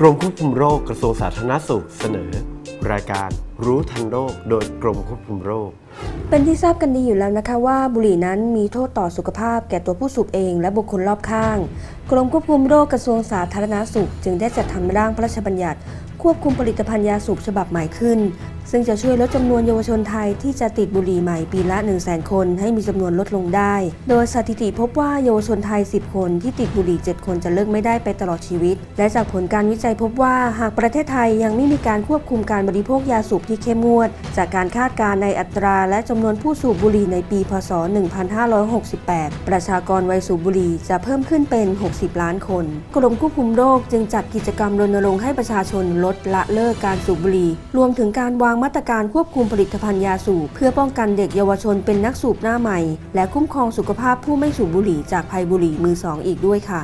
กรมควบคุมโรคกระทรวงสาธารณสุขเสนอ รายการรู้ทันโรคโดยกรมควบคุมโรค เป็นที่ทราบกันดีอยู่แล้วนะคะว่าบุหรี่นั้นมีโทษต่อสุขภาพแก่ตัวผู้สูบเองและบุคคลรอบข้าง กรมควบคุมโรคกระทรวงสาธารณสุข จึงได้จัดทำร่างพระราชบัญญัติ ควบคุมผลิตภัณฑ์ยาสูบฉบับใหม่ขึ้น ซึ่งจะช่วยลดจำนวนเยาวชนไทยที่จะติดบุหรี่ใหม่ปีละ 1 0 0 0 0แคนให้มีจำนวนลดลงได้ โดยสถิติพบว่าเยาวชนไทย 10 คนที่ติดบุหรี่ 7 คนจะเลิกไม่ได้ไปตลอดชีวิต และจากผลการวิจัยพบว่าหากประเทศไทยยังไม่มีการควบคุมการบริโภคยาสูบที่เข้มงวด จากการคาดการณ์ในอัตราและจำนวนผู้สูบบุหรี่ในปี พศ1568 ประชากรวัยสูบบุหรี่จะเพิ่มขึ้นเป็น 60 ล้านคน กรมควบคุมโรคจึงจัดกิจกรรมรณรงค์ให้ประชาชนลดละเลิกการสูบบุหรี่ รวมถึงการวางมาตรการควบคุมผลิตภัณฑ์ยาสูบเพื่อป้องกันเด็กเยาวชนเป็นนักสูบหน้าใหม่ และคุ้มครองสุขภาพผู้ไม่สูบบุหรี่จากภัยบุหรี่มือสองอีกด้วยค่ะ